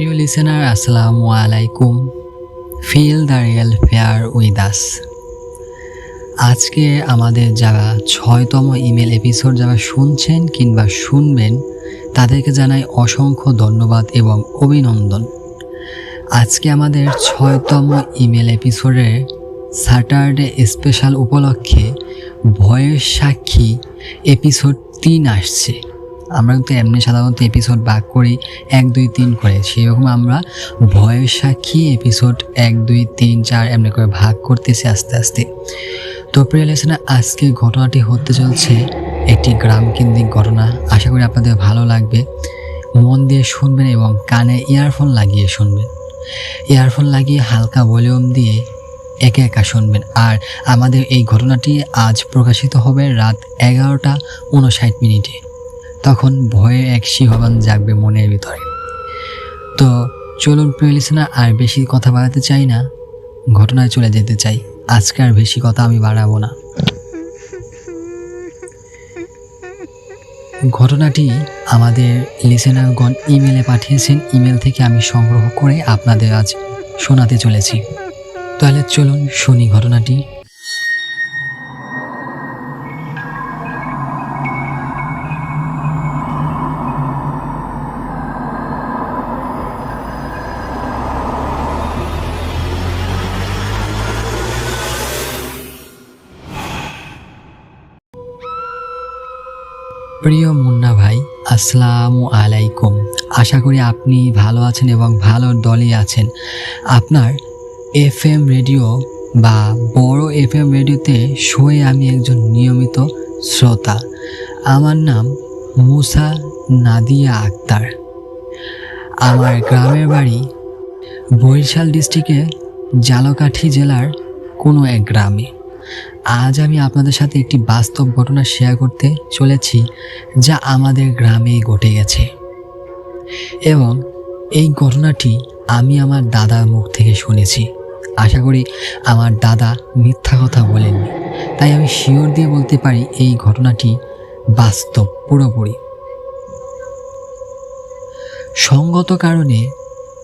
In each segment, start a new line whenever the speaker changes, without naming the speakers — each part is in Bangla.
প্রিয় লিসেনার আসসালামু আলাইকুম। Feel the real fear with us আজকে আমাদের যারা ছয়তম ইমেল এপিসোড যারা শুনছেন কিংবা শুনবেন, তাদেরকে জানাই অসংখ্য ধন্যবাদ এবং অভিনন্দন। আজকে আমাদের ছয়তম ইমেল এপিসোডের স্যাটারডে স্পেশাল উপলক্ষে ভয়ের সাক্ষী এপিসোড তিন আসছে। আমরা কিন্তু এমনি সাধারণত এপিসোড ভাগ করি এক, দুই, তিন করে। সেরকম আমরা ভয়ের সাক্ষী এপিসোড এক, দুই, তিন, চার এমনি করে ভাগ করতেছি আস্তে আস্তে। তো প্রিয় আজকে ঘটনাটি হতে চলছে একটি গ্রাম কেন্দ্রিক ঘটনা। আশা করি আপনাদের ভালো লাগবে। মন দিয়ে শুনবেন এবং কানে ইয়ারফোন লাগিয়ে শুনবেন। ইয়ারফোন লাগিয়ে হালকা ভলিউম দিয়ে একে একা শুনবেন। আর আমাদের এই ঘটনাটি আজ প্রকাশিত হবে রাত এগারোটা উনষাট মিনিটে। তখন ভয়ে এক শিহরণ জাগবে মনের ভিতরে। তো চলুন প্রিয় লিসেনার আর বেশি কথা বাড়াতে চাই না, ঘটনায় চলে যেতে চাই। আজকে আর বেশি কথা আমি বাড়াবো না। ঘটনাটি আমাদের লিসেনারগণ ইমেলে পাঠিয়েছেন। ইমেল থেকে আমি সংগ্রহ করে আপনাদের আজ শোনাতে চলেছি। তাহলে চলুন শুনি ঘটনাটি। আসসালামু আলাইকুম। আশা করি আপনি ভালো আছেন এবং ভালো দলে আছেন। আপনার এফ এম রেডিও বা বড় এফ এম রেডিওতে শোয়ে আমি একজন নিয়মিত শ্রোতা। আমার নাম মুসা নাদিয়া আক্তার। আমার গ্রামের বাড়ি বরিশাল ডিস্ট্রিক্টে জালকাঠি জেলার কোনো এক গ্রামে। আজ আমি আপনাদের সাথে একটি বাস্তব ঘটনা শেয়ার করতে চলেছি, যা আমাদের গ্রামে ঘটে গেছে। এবং এই ঘটনাটি আমি আমার দাদার মুখ থেকে শুনেছি। আশা করি আমার দাদা মিথ্যা কথা বলেননি। তাই আমি শিওর দিয়ে বলতে পারি এই ঘটনাটি বাস্তব, পুরোপুরি। সঙ্গত কারণে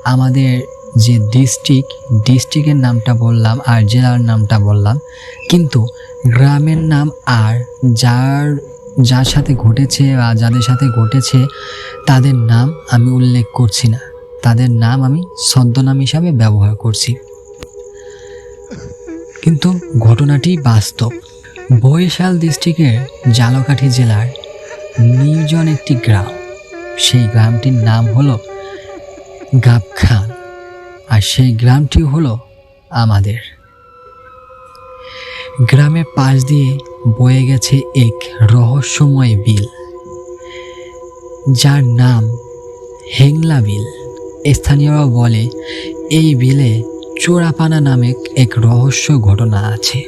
আমাদের যে ডিস্ট্রিক্ট ডিস্ট্রিক্টের নামটা বললাম আর জেলার নামটা বললাম। কিন্তু গ্রামের নাম আর যার যার সাথে ঘটেছে বা যাদের সাথে ঘটেছে, তাদের নাম আমি উল্লেখ করছি না। তাদের নাম আমি ছদ্মনাম হিসাবে ব্যবহার করছি। কিন্তু ঘটনাটি বাস্তব। বরিশাল ডিস্ট্রিক্টের জালকাঠি জেলার নির্জন একটি গ্রাম। সেই গ্রামটির নাম হলো গাবখান। আর সেই গ্রামটি হলো আমাদের। গ্রামের পাশ দিয়ে বয়ে গেছে এক রহস্যময় বিল, যার নাম হেংলা বিল। স্থানীয়রা বলে, এই বিলে চোরাপানা নামে এক রহস্য ঘটনা আছে।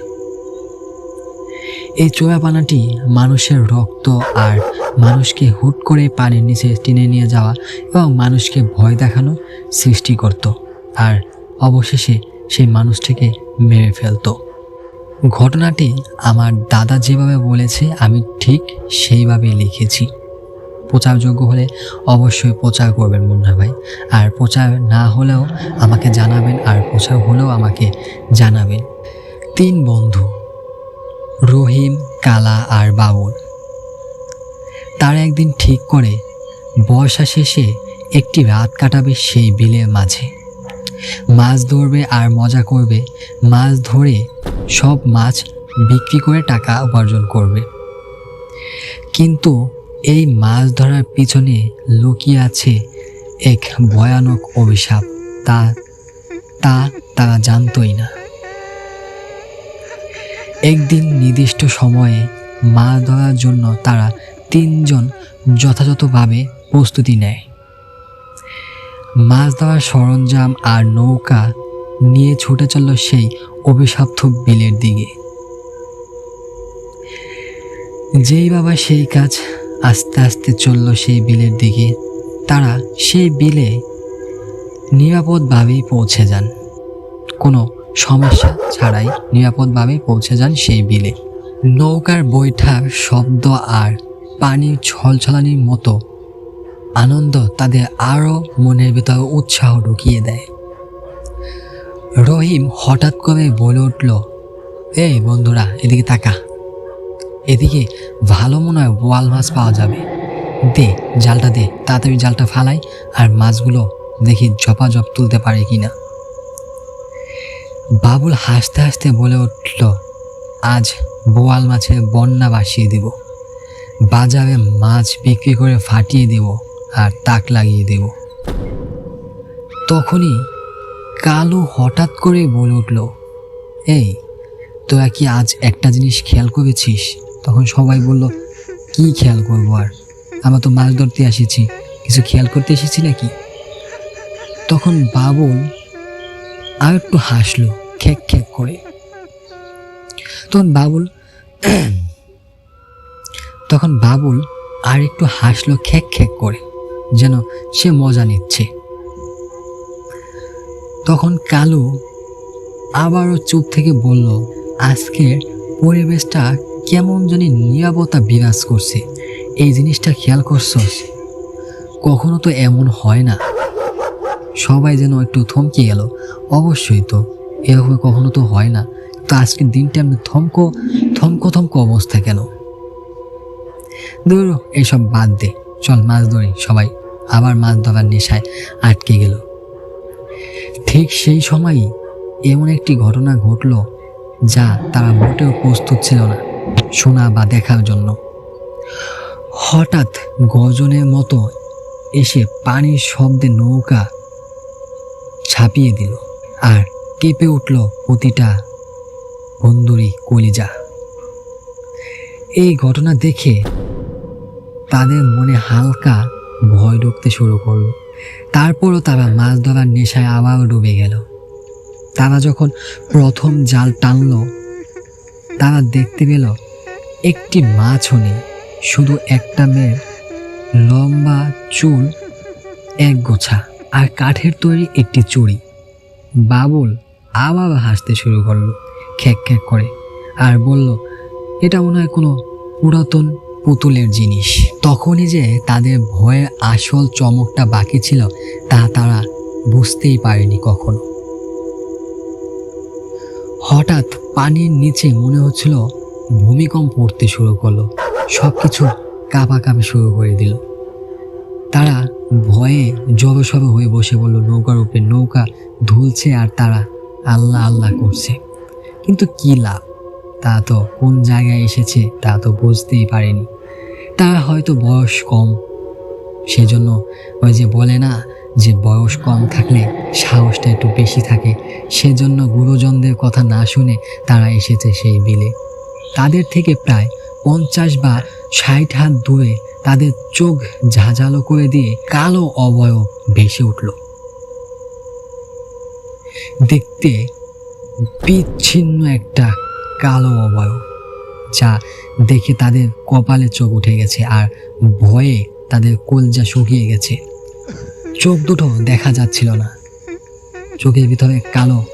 এই চোরাপানাটি মানুষের রক্ত আর মানুষকে হুট করে পানির নিচে টেনে নিয়ে যাওয়া এবং মানুষকে ভয় দেখানো সৃষ্টি করত। আর অবশেষে সেই মানুষটিকে মেরে ফেলতো। ঘটনাটি আমার দাদা যেভাবে বলেছে, আমি ঠিক সেইভাবেই লিখেছি। প্রচারযোগ্য হলে অবশ্যই প্রচার করবেন মুন্না ভাই। আর প্রচার না হলেও আমাকে জানাবেন, আর প্রচার হলেও আমাকে জানাবেন। তিন বন্ধু, রহিম, কালা আর বাবুল তারা একদিন ঠিক করে, বর্ষা শেষে একটি রাত কাটাবে সেই বিলের মাঝে। মাছ ধরবে আর মজা করবে। মাছ ধরে সব মাছ বিক্রি করে টাকা উপার্জন করবে। কিন্তু এই মাছ ধরার পিছনে লুকিয়ে আছে এক ভয়ানক অভিশাপ। তা তা তারা জানতই না। একদিন নির্দিষ্ট সময়ে মাছ ধরার জন্য তারা তিনজন যথাযথভাবে প্রস্তুতি নেয়। মাছ ধরার সরঞ্জাম আর নৌকা নিয়ে ছুটে চলল সেই অভিশপ্ত বিলের দিকে। যেই বাবা সেই কাজ আস্তে আস্তে চলল সেই বিলের দিকে, তারা সেই বিলে নিরাপদভাবেই পৌঁছে যান। কোনো সমস্যা ছাড়াই নিরাপদভাবে পৌঁছে যান সেই বিলে। নৌকার বৈঠার শব্দ আর পানির ছলছলানির মতো আনন্দ তাদের আরও মনের ভিতরে উৎসাহ ঢুকিয়ে দেয়। রহিম হঠাৎ করে বলে উঠল, এই বন্ধুরা, এদিকে তাকা। এদিকে ভালো মনে হয় বোয়াল মাছ পাওয়া যাবে। দে, জালটা দে, তাড়াতাড়ি জালটা ফালাই আর মাছগুলো দেখি ঝপাঝপ তুলতে পারে কি না বাবুল হাসতে হাসতে বলে উঠল, আজ বোয়াল মাছের বন্যা বাসিয়ে দেব। বাজারে মাছ বিক্রি করে ফাটিয়ে দেব। আর তাক লাগিয়ে দেব। তখনই কালু হঠাৎ করে বলে উঠল, এই, তোরা কি আজ একটা জিনিস খেয়াল করেছিস? তখন সবাই বলল, কি খেয়াল করব আর? আমরা তো মাছ ধরতে এসেছি। কিছু খেয়াল করতে এসেছি নাকি? তখন বাবুল আর একটু হাসলো, খেক খেক করে। তখন বাবুল তখন বাবুল আর একটু হাসলো, খেক খেক করে। যেন সে মজা নিচ্ছে। তখন কালু আবারও চুপ থেকে বলল, আজকের পরিবেশটা কেমন জানি নিরাপত্তা বিরাজ করছে। এই জিনিসটা খেয়াল করছস, কখনো তো এমন হয় না। সবাই যেন একটু থমকে গেল অবশ্যই তো, এরকম কখনো তো হয় না। তো আজকের দিনটা আমি থমকো থমকো থমকো অবস্থা কেন? দূর এসব বাদ দে। চল মাছ ধরি, সবাই। আবার মাছ ধরার নেশায় আটকে গেল। ঠিক সেই সময়ই এমন একটি ঘটনা ঘটল যা তারা মোটেও প্রস্তুত ছিল না, শোনা বা দেখার জন্য। হঠাৎ গজনের মতো এসে পানির শব্দে নৌকা ছাপিয়ে দিল আর কেঁপে উঠল প্রতিটা বন্ধুরই কলিজা। এই ঘটনা দেখে তাদের মনে হালকা ভয় ঢুকতে শুরু করল। তারপরও তারা মাছ ধরার নেশায় আবার ডুবে গেল। তারা যখন প্রথম জাল টানল, তারা দেখতে পেল একটি মাছও নেই, শুধু একটা মেয়ের লম্বা চুল এক গোছা আর কাঠের তৈরি একটি চুড়ি। বাবুল আবার হাসতে শুরু করল, খ্যাক খ্যাক করে, আর বলল, এটা মনে হয় কোনো পুরাতন পুতুলের জিনিস। তখনই যে তাদের ভয়ের আসল চমকটা বাকি ছিল, তা তারা বুঝতেই পারেনি কখনো। হঠাৎ পানির নিচে মনে হচ্ছিল ভূমিকম্প পড়তে শুরু করল সব কিছু কাঁপাকাঁপি শুরু করে দিল। তারা ভয়ে জড়সড় হয়ে বসে বলল নৌকার উপরে নৌকা ধুলছে আর তারা আল্লাহ আল্লাহ করছে। কিন্তু কি লাভ? তা তো কোন জায়গায় এসেছে তা তো বুঝতেই পারেনি। তারা হয়তো বয়স কম। সেজন্য ওই যে বলে না যে বয়স কম থাকলে সাহসটা একটু বেশি থাকে, সেজন্য গুরুজনদের কথা না শুনে তারা এসেছে সেই বিলে। তাদের থেকে প্রায় পঞ্চাশ বা ষাট হাত দূরে তাদের চোখ ঝাঁঝালো করে দিয়ে কালো অবয়ব ভেসে উঠল। দেখতে বিচ্ছিন্ন একটা কালো অবয়ব। যা দেখে তাদের কপালে চোখ উঠে গেছে আর ভয়ে তাদের কলজা শুকিয়ে গেছে। চোখ দুটো দেখা যাচ্ছিল না। চোখের ভিতরে কালো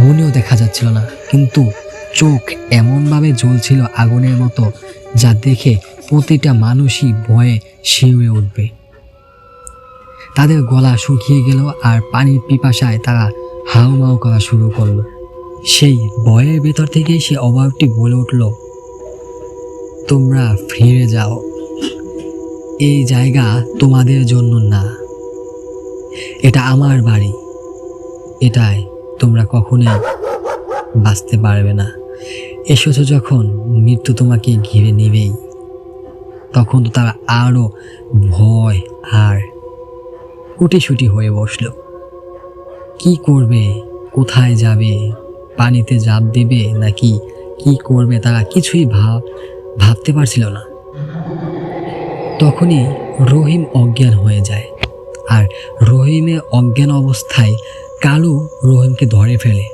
মনেও দেখা যাচ্ছিল না। কিন্তু চোখ এমনভাবে জ্বলছিল আগুনের মতো যা দেখে প্রতিটা মানুষই ভয়ে শিউরে উঠবে। তাদের গলা শুকিয়ে গেল আর পানির পিপাসায় তারা হাউমাউ করা শুরু করল। সেই ভয়ের ভেতর থেকেই সে অভাবটি বলে উঠল তোমরা ফিরে যাও। এই জায়গা তোমাদের জন্য না। এটা আমার বাড়ি। এটাই তোমরা কখনোই বাঁচতে পারবে না। এসেছ যখন মৃত্যু তোমাকে ঘিরে নেবেই। তখন তো তারা আরও ভয় আর কুটিসুটি হয়ে বসল। কি করবে? কোথায় যাবে? পানিতে জাপ দেবে নাকি কি করবে তারা কিছুই ভাব ভাবতে পারছিল না। তখনই রহিম অজ্ঞান হয়ে যায় আর রহিমের অজ্ঞান অবস্থায় কালু রহিমকে ধরে ফেলে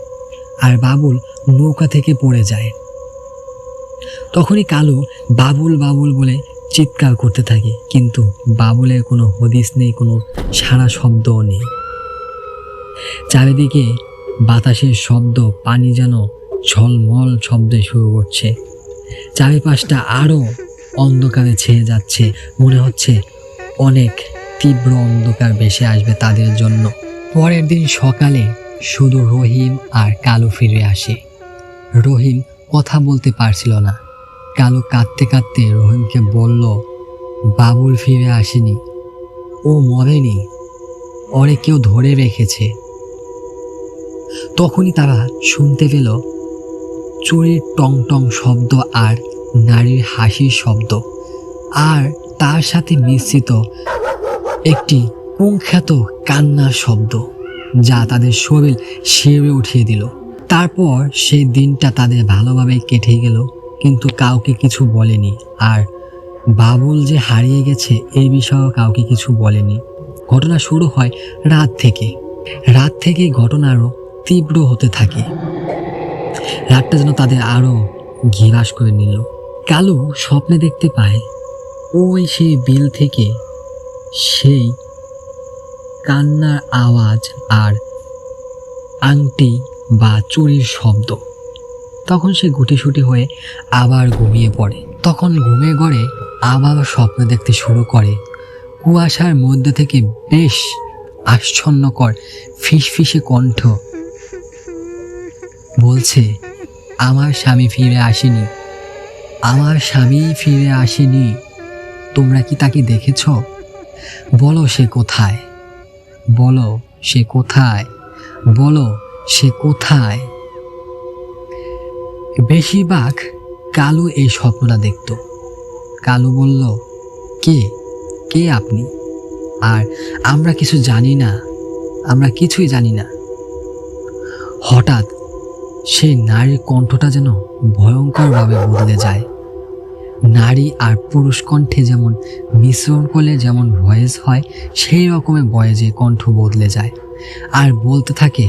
আর বাবুল নৌকা থেকে পড়ে যায়। তখনই কালু বাবুল বাবুল বলে চিৎকার করতে থাকে, কিন্তু বাবুলের কোনো হদিস নেই, কোনো সারা শব্দও নেই। চারিদিকে বাতাসের শব্দ, পানি যেন ঝলমল শব্দে শুরু করছে। চারিপাশটা আরও অন্ধকারে ছেয়ে যাচ্ছে। মনে হচ্ছে অনেক তীব্র অন্ধকার বেশে আসবে তাদের জন্য। পরের দিন সকালে শুধু রহিম আর কালু ফিরে আসে। রহিম কথা বলতে পারছিল না। কালু কাঁদতে কাঁদতে রহিমকে বলল, বাবুল ফিরে আসেনি। ও মরেনি। ওরে কেউ ধরে রেখেছে। তখনই তারা শুনতে পেল চুরির টং টং শব্দ আর নারীর হাসির শব্দ। আর তার সাথে মিশ্রিত একটি কুখ্যাত কান্নার শব্দ, যা তাদের শরীর শিরে উঠিয়ে দিল। তারপর সেই দিনটা তাদের ভালোভাবে কেটে গেল, কিন্তু কাউকে কিছু বলেনি। আর বাবুল যে হারিয়ে গেছে এই বিষয়েও কাউকে কিছু বলেনি। ঘটনা শুরু হয় রাত থেকে। রাত থেকে ঘটনা আরও তীব্র হতে থাকে। রাতটা যেন তাদের আরও ঘিরাস করে নিল। কালু স্বপ্নে দেখতে পায়, ওই সেই বিল থেকে সেই কান্নার আওয়াজ আর আংটি বা চুরির শব্দ। তখন সে গুটিসুটি হয়ে আবার ঘুমিয়ে পড়ে। তখন ঘুমে গড়ে আবার স্বপ্ন দেখতে শুরু করে। কুয়াশার মধ্যে থেকে বেশ আশ্চর্যকর ফিসফিসে কণ্ঠ বলছে, আমার স্বামী ফিরে আসেনি। আমার স্বামী ফিরে আসেনি। তোমরা কি তাকে দেখেছ? বলো সে কোথায়? বলো সে কোথায়? বলো সে কোথায়? বেশিরভাগ কালু এই স্বপ্নটা দেখত। কালু বলল, কে? কে আপনি? আর আমরা কিছু জানি না। আমরা কিছুই জানি না। হঠাৎ সেই নারীর কণ্ঠটা যেন ভয়ঙ্করভাবে বদলে যায়। নারী আর পুরুষ কণ্ঠে যেমন মিশ্রণ করলে যেমন ভয়েস হয়, সেই রকমের বয়েজে কণ্ঠ বদলে যায়। আর বলতে থাকে,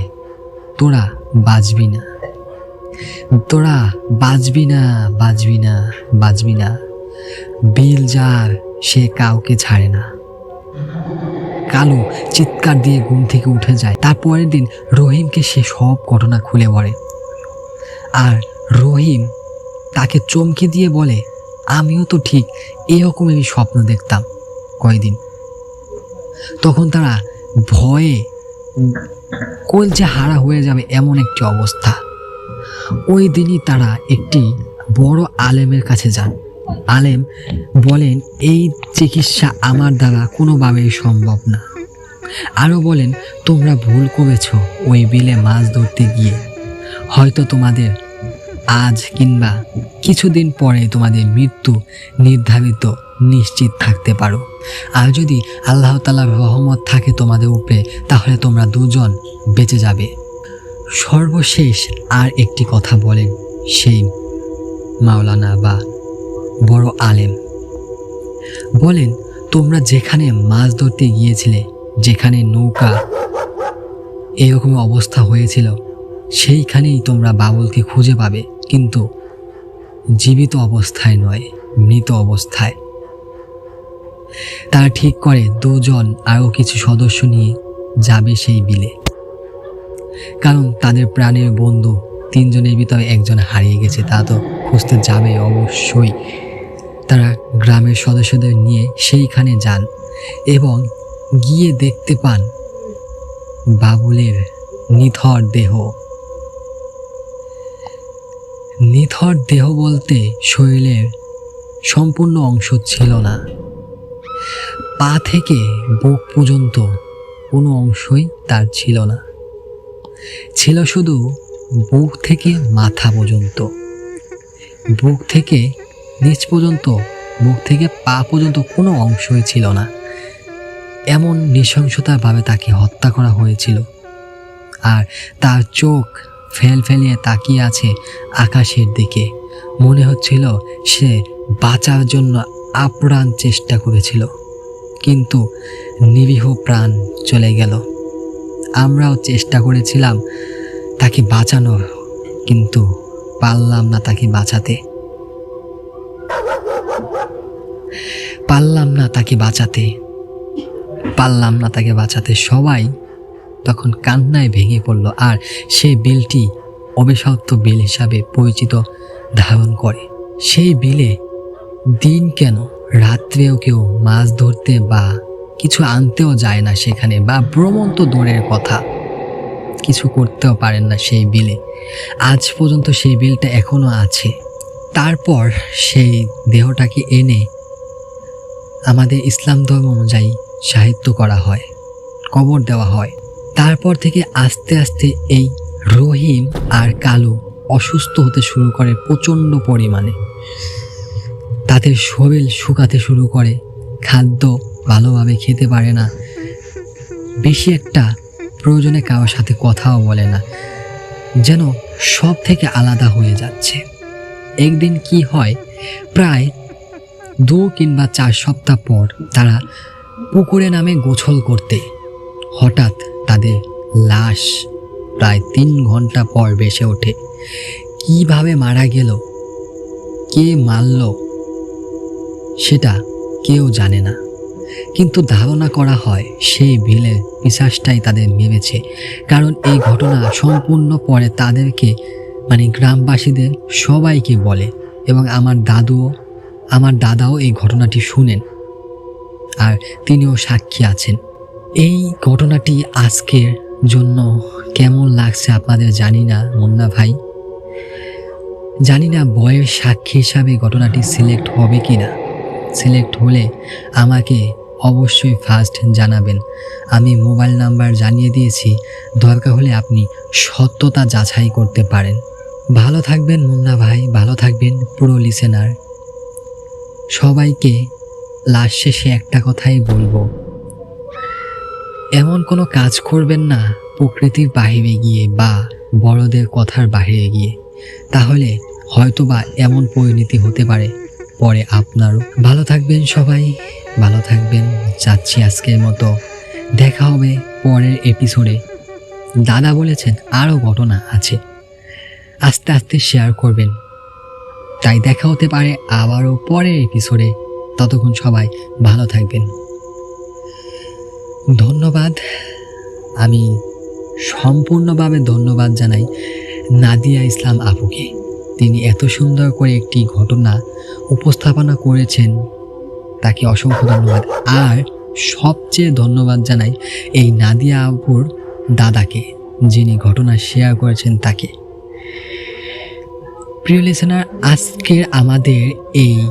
তোরা বাজবি না। তোরা বাজবি না বাজবি না বাজবি না। বিল যার, সে কাউকে ছাড়ে না। কালু চিৎকার দিয়ে ঘুম থেকে উঠে যায়। তারপরের দিন রহিমকে সে সব ঘটনা খুলে বলে। আর রহিম তাকে চমকে দিয়ে বলে, আমিও তো ঠিক এরকমই স্বপ্ন দেখতাম কয়দিন। তখন তারা ভয়ে কলজে হারা হয়ে যাবে এমন একটি অবস্থা। ওই দিনই তারা একটি বড় আলেমের কাছে যান। আলেম বলেন, এই চিকিৎসা আমার দ্বারা কোনোভাবেই সম্ভব না। আরও বলেন, তোমরা ভুল করেছ ওই বিলে মাছ ধরতে গিয়ে। হয়তো তোমাদের আজ কিংবা কিছুদিন পরে তোমাদের মৃত্যু নির্ধারিত নিশ্চিত থাকতে পারো। আর যদি আল্লাহ তালার রহমত থাকে তোমাদের উপরে, তাহলে তোমরা দুজন বেঁচে যাবে। সর্বশেষ আর একটি কথা বলেন সেই মাওলানা বা বড় আলেম। বলেন, তোমরা যেখানে মাছ ধরতে গিয়েছিলে, যেখানে নৌকা এরকম অবস্থা হয়েছিল, সেইখানেই তোমরা বাবুলকে খুঁজে পাবে। কিন্তু জীবিত অবস্থায় নয়, মৃত অবস্থায়। তারা ঠিক করে, দুজন আরও কিছু সদস্য নিয়ে যাবে সেই বিলে। কারণ তাদের প্রাণের বন্ধু তিনজনের ভিতরে একজন হারিয়ে গেছে, তা তো খুঁজতে যাবে অবশ্যই। তারা গ্রামের সদস্যদের নিয়ে সেইখানে যান এবং গিয়ে দেখতে পান বাবুলের নিথর দেহ। নিথর দেহ বলতে শরীরের সম্পূর্ণ অংশ ছিল না। পা থেকে বুক পর্যন্ত কোনো অংশই তার ছিল না। ছিল শুধু বুক থেকে মাথা পর্যন্ত। বুক থেকে নিচ পর্যন্ত, বুক থেকে পা পর্যন্ত কোনো অংশই ছিল না। এমন নৃশংসতাভাবে তাকে হত্যা করা হয়েছিল। আর তার চোখ ফেল ফেলিয়ে তাকিয়ে আছে আকাশের দিকে। মনে হচ্ছিল সে বাঁচার জন্য আপ্রাণ চেষ্টা করেছিল। কিন্তু নিরীহ প্রাণ চলে গেল। আমরাও চেষ্টা করেছিলাম তাকে বাঁচানোর, কিন্তু পারলাম না তাকে বাঁচাতে। পারলাম না তাকে বাঁচাতে। পারলাম না তাকে বাঁচাতে। সবাই তখন কান্নায় ভেঙে পড়ল আর সেই বিলটি অভিশপ্ত বিল হিসাবে পরিচিত ধারণ করে। সেই বিলে দিন কেন? রাত্রেও কেউ মাছ ধরতে বা কিছু আনতেও যায় না সেখানে বা ভ্রমণ তো দূরের কথা। কিছু করতেও পারেন না সেই বিলে। আজ পর্যন্ত সেই বিলটা এখনও আছে। তারপর সেই দেহটাকে এনে আমাদের ইসলাম ধর্ম অনুযায়ী সাহিত্য করা হয়, কবর দেওয়া হয়। তারপর থেকে আস্তে আস্তে এই রহিম আর কালু অসুস্থ হতে শুরু করে প্রচণ্ড পরিমাণে। তাদের শরীর শুকাতে শুরু করে, খাদ্য ভালোভাবে খেতে পারে না। বেশি একটা প্রয়োজনে কারোর সাথে কথাও বলে না। যেন সব থেকে আলাদা হয়ে যাচ্ছে। একদিন কি হয়, প্রায় দু কিংবা চার সপ্তাহ পর তারা পুকুরে নামে গোছল করতে। হঠাৎ তাদের লাশ প্রায় তিন ঘণ্টা পর ভেসে ওঠে। কীভাবে মারা গেল? কে মারল? সেটা কেউ জানে না। কিন্তু ধারণা করা হয় সেই ভিলের পিসাসটাই তাদের মেরেছে কারণ এই ঘটনা সম্পূর্ণ পরে তাদেরকে মানে গ্রামবাসীদের সবাইকে বলে এবং আমার দাদুও, আমার দাদাও এই ঘটনাটি শুনেন। আর তিনিও সাক্ষী আছেন। এই ঘটনাটি আজকের জন্য কেমন লাগছে আপনাদের জানি না, মুন্না ভাই? জানি না বয়ের সাক্ষী হিসাবে ঘটনাটি সিলেক্ট হবে কি না সিলেক্ট হলে আমাকে অবশ্যই ফার্স্ট জানাবেন। আমি মোবাইল নাম্বার জানিয়ে দিয়েছি, দরকার হলে আপনি সত্যতা যাচাই করতে পারেন। ভালো থাকবেন মুন্না ভাই, ভালো থাকবেন পুরো লিসেনার সবাইকে লাস্ট শেষে একটা কথাই বলব। এমন কোনো কাজ করবেন না প্রকৃতির বাইরে গিয়ে বা বড়দের কথার বাইরে গিয়ে। তাহলে হয়তোবা এমন পরিণতি হতে পারে। পরে আপনারও। ভালো থাকবেন সবাই। ভালো থাকবেন। যাচ্ছি আজকের মতো। দেখা হবে পরের এপিসোডে দাদা বলেছেন আরও ঘটনা আছে। আস্তে আস্তে শেয়ার করবেন। তাই দেখা হতে পারে আবারও পরের এপিসোডে ততক্ষণ সবাই ভালো থাকবেন। ধন্যবাদ। আমি সম্পূর্ণভাবে ধন্যবাদ জানাই নাদিয়া ইসলাম আপুকে। তিনি এত সুন্দর করে একটি ঘটনা উপস্থাপনা করেছেন, তাকে অসংখ্য ধন্যবাদ। আর সবচেয়ে ধন্যবাদ জানাই এই নাদিয়া আপুর দাদাকে, যিনি ঘটনা শেয়ার করেছেন তাকে। প্রিয় লিসেনার আজকের আমাদের এই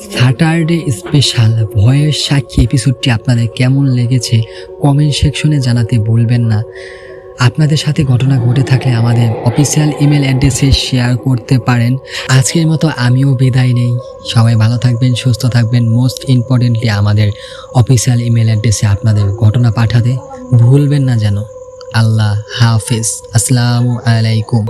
স্যাটারডে স্পেশাল ভয়ের সাক্ষী এপিসোডটি আপনাদের কেমন লেগেছে কমেন্ট সেকশনে জানাতে ভুলবেন না। আপনাদের সাথে ঘটনা ঘটে থাকলে আমাদের অফিসিয়াল ইমেল অ্যাড্রেসে শেয়ার করতে পারেন। আজকের মতো আমিও বিদায় নেই। সবাই ভালো থাকবেন, সুস্থ থাকবেন। মোস্ট ইম্পর্টেন্টলি আমাদের অফিসিয়াল ইমেল অ্যাড্রেসে আপনাদের ঘটনা পাঠাতে ভুলবেন না যেন। আল্লাহ হাফিজ। আসসালামু আলাইকুম।